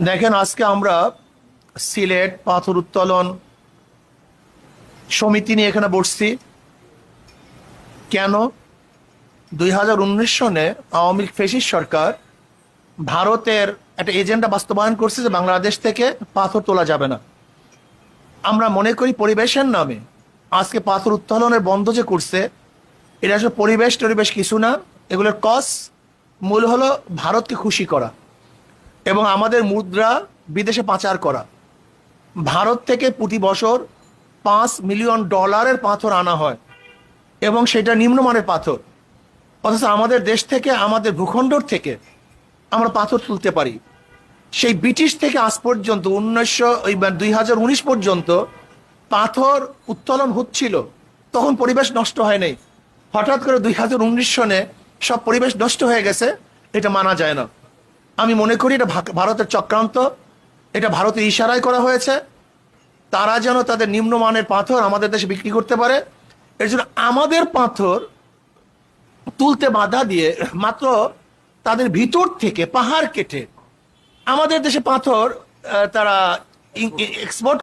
দেখেন, আজকে আমরা সিলেট পাথর উত্তোলন সমিতি নিয়ে এখানে বসছি। কেন? দুই হাজার উনিশ সনে আওয়ামী লীগ ফেসিস সরকার ভারতের একটা এজেন্ডা বাস্তবায়ন করছে যে বাংলাদেশ থেকে পাথর তোলা যাবে না। আমরা মনে করি পরিবেশের নামে আজকে পাথর উত্তোলনের বন্ধ যে করছে, এটা আসলে পরিবেশ টরিবেশ কিছু না। এগুলোর কস মূল হলো ভারতকে খুশি করা। এবং আমাদের মুদ্রা বিদেশে পাচার করা। ভারত থেকে প্রতি বছর পাঁচ মিলিয়ন ডলারের পাথর আনা হয় এবং সেটা নিম্নমানের পাথর। অথচ আমাদের দেশ থেকে, আমাদের ভূখণ্ডর থেকে আমরা পাথর তুলতে পারি। সেই ব্রিটিশ থেকে আজ পর্যন্ত, উনিশশো দুই হাজার উনিশ পর্যন্ত পাথর উত্তোলন হচ্ছিল। তখন পরিবেশ নষ্ট হয় নাই। হঠাৎ করে দুই হাজার উনিশ সনে সব পরিবেশ নষ্ট হয়ে গেছে, এটা মানা যায় না। আমি মনে করি এটা ভারতের চক্রান্ত। এটা ভারতের ইশারায় করা হয়েছে। তারা যেন তাদের নিম্নমানের পাথর আমাদের দেশে বিক্রি করতে পারে। এর জন্য আমাদের পাথর তুলতে বাধা দিয়ে মাত্র তাদের ভিতর থেকে পাহাড় কেটে আমাদের দেশে পাথর তারা এক্সপোর্ট